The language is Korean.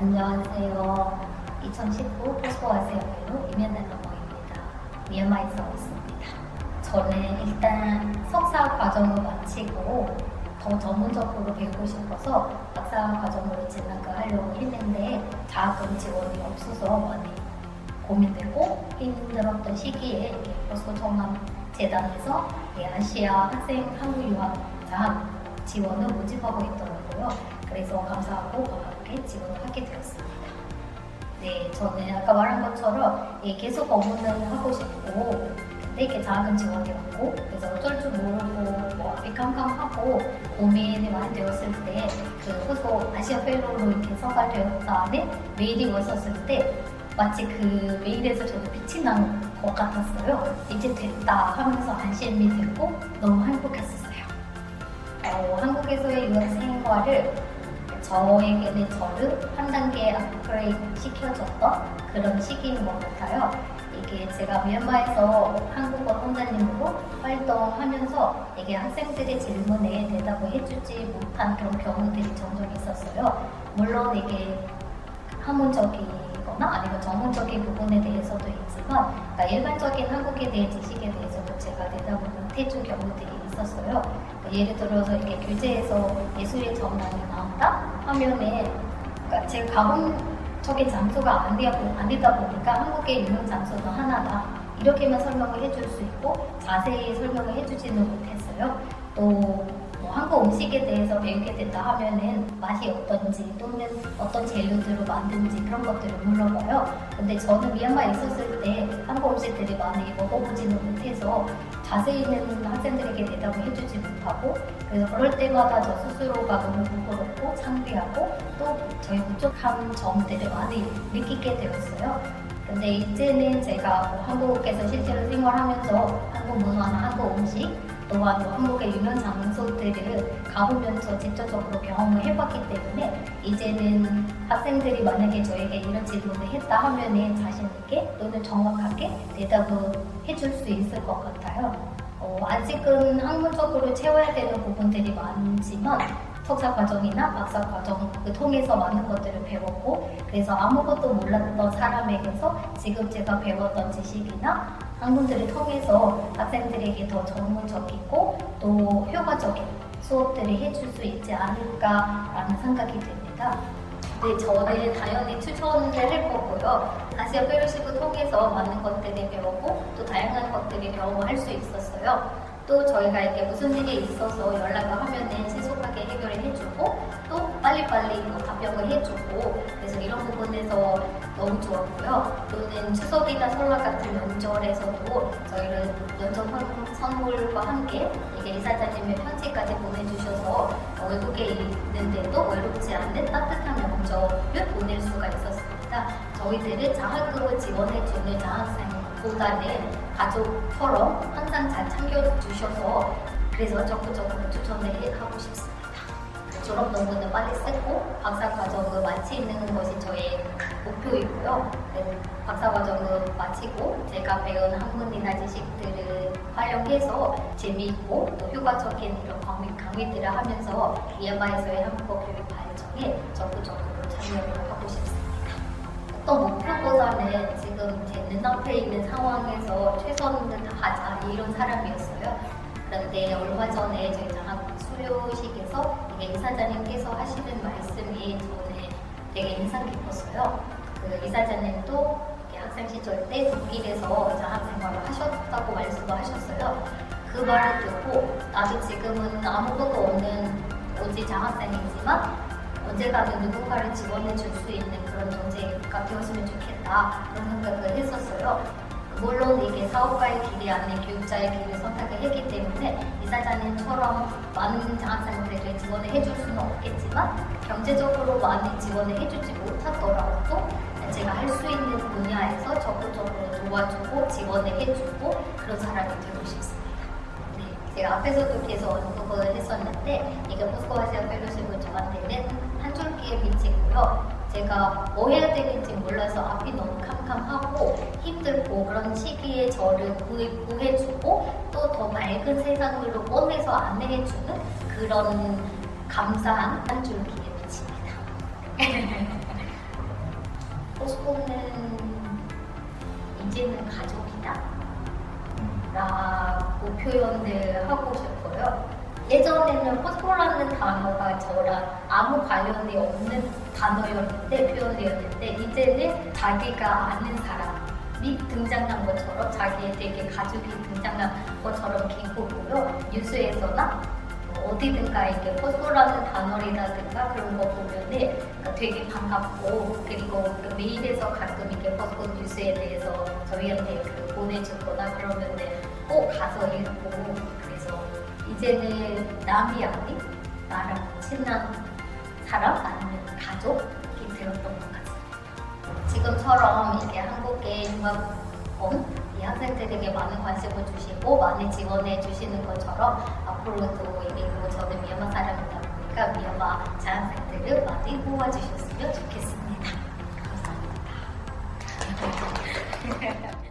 안녕하세요. 2019 포스코 아세아별로 이면대나모입니다. 미얀마에 서 있습니다. 저는 일단 석사 과정을 마치고 더 전문적으로 배우고 싶어서 박사 과정으로 진학을 하려고 했는데 자금 지원이 없어서 많이 고민되고 힘들었던 시기에 포스코 청남 재단에서 이 아시아 학생 한국 유학 장학 지원을 모집하고 있더라고요. 그래서 감사하고 반갑게 지원을 하게 되었습니다. 네, 저는 아까 말한 것처럼 예, 계속 법문을 하고 싶고 근데 이렇게 작은 지원이 없고 그래서 어쩔 줄 모르고 뭐 깜깜하고 고민이 많이 되었을 때 그 후속 아시아 펠로로 이렇게 서가 되었 다음에 메일이 왔었을 때 마치 그 메일에서 저도 빛이 난것 같았어요. 이제 됐다 하면서 안심이 되고 너무 행복했었어요. 어, 한국에서의 유학 생활을 저에게는 저를 한 단계 업그레이드 시켜줬던 그런 시기인 것 같아요. 이게 제가 미얀마에서 한국어 혼자님으로 활동하면서 이게 학생들의 질문에 대답을 해주지 못한 그런 경우들이 종종 있었어요. 물론 이게 학문적이거나 아니면 전문적인 부분에 대해서도 있지만 그러니까 일반적인 한국에 대해 지식에 대해서도 제가 대답을 못 해준 경우들이 있었어요. 그러니까 예를 들어서 이렇게 교재에서 예술의 전망이 나온다 하면은 그러니까 제가 가본적인 장소가 안, 보- 안 되다 보니까 한국의 유명 장소는 하나다 이렇게만 설명을 해줄 수 있고 자세히 설명을 해주지는 못했어요. 또 뭐 한국 음식에 대해서 배우게 됐다 하면은 맛이 어떤지 또는 어떤 재료들로 만든지 그런 것들을 물어봐요. 근데 저는 미얀마에 있었을 때 한국 음식들이 많이 먹어보지는 못해서 자세히는 학생들에게 대답을 해주지 못하고 그래서 그럴 때마다 저 스스로가 너무 부끄럽고 창피하고 또 저희 부족한 점들을 많이 느끼게 되었어요. 근데 이제는 제가 뭐 한국에서 실제로 생활하면서 한국 문화나 한국 음식 또한 뭐 한국의 유명 장소들을 가보면서 직접적으로 경험을 해봤기 때문에 이제는 학생들이 만약에 저에게 이런 질문을 했다 하면은 자신 있게 또는 정확하게 대답을 해줄 수 있을 것 같아요. 어, 아직은 학문적으로 채워야 되는 부분들이 많지만 석사 과정이나 박사 과정을 통해서 많은 것들을 배웠고 그래서 아무것도 몰랐던 사람에게서 지금 제가 배웠던 지식이나 학문들을 통해서 학생들에게 더 전문적이고 또 효과적인 수업들을 해줄 수 있지 않을까라는 생각이 듭니다. 네, 저는 당연히 추천을 할 거고요. 아시아 펠로십을 통해서 많은 것들을 배웠고 또 다양한 것들을 경험할 수 있었어요. 또 저희가 이렇게 무슨 일이 있어서 연락을 하면은 신속하게 해결을 해주고 또 빨리빨리 뭐 답변을 해주고 그래서 이런 부분에서 너무 좋았고요. 또는 추석이나 설날 같은 명절에서도 저희를 연정 선- 선물과 함께 이게 이사장님의 편지까지 보내주셔서 외국에 있는데도 외롭지 않는 따뜻한 명절을 보낼 수가 있었습니다. 저희들은 장학금을 지원해주는 장학생보다는 가족처럼 항상 잘 챙겨주셔서 그래서 적극적으로 추천을. 졸업 논문을 빨리 쓰고 박사 과정을 마치는 것이 저의 목표이고요. 네, 박사 과정을 마치고 제가 배운 학문이나 지식들을 활용해서 재미있고 또 효과적인 이런 강의, 강의들을 하면서 미얀마에서의 한국어 교육 발전에 적극적으로 참여를 하고 싶습니다. 어떤 목표보다는 지금 제 눈앞에 있는 상황에서 최선을 다하자 이런 사람이었어요. 그런데 얼마 전에 저희 장학 수료식에서 이게 이사장님께서 하시는 말씀이 저는 되게 인상 깊었어요. 그 이사장님도 학생 시절 때 독일에서 장학 생활을 하셨다고 말씀도 하셨어요. 그 말을 듣고 나도 지금은 아무것도 없는 오지 장학생이지만 언젠가는 누군가를 지원해 줄 수 있는 그런 존재가 되었으면 좋겠다 그런 생각을 했었어요. 물론 이게 사업가의 길이 아닌 교육자의 길을 선택을 했기 때문에 이사장님처럼 많은 장학생들에게 지원을 해줄 수는 없겠지만 경제적으로 많이 지원을 해주지 못하더라도 제가 할 수 있는 분야에서 적극적으로 도와주고 지원을 해주고 그런 사람이 되고 싶습니다. 네, 제가 앞에서도 계속 언급을 했었는데 이게 포스코아시아 펠로십은 저한테는 한 줄기의 빛이고요. 제가 뭐 해야 되는지 몰라서 앞이 너무 캄캄하고 힘들고 그런 시기에 저를 구해, 구해주고 또 더 맑은 세상으로 꺼내서 안내해주는 그런 감사한 한 줄기의 빛입니다. 포스코는 이제는 가족이다 음. 라고 표현을 하고 싶어요. 예전에는 포스코라는 단어가 저랑 아무 관련이 없는 단어였는데 표현이었는데 이제는 자기가 아는 사람 이 등장한 것처럼 자기에게 가족이 등장한 것처럼 기쁘고요. 뉴스에서나 뭐 어디든가 이렇게 포스코라는 단어라든가 그런 거 보면은 그러니까 되게 반갑고 그리고 그 메일에서 가끔 이렇게 포스코 뉴스에 대해서 저희한테 그 보내주거나 그러면은 꼭 가서 읽고 그래서 이제는 남이 아닌 나랑 친한 사람 아니면 가족이 되었던 것 같습니다. 지금처럼 이렇게 한 국의 융합범 이 학생들에게 많은 관심을 주시고 많이 지원해 주시는 것처럼 앞으로도 뭐 저는 미얀마 사람이다 보니까 미얀마 자학생들을 많이 도와주셨으면 좋겠습니다. 감사합니다.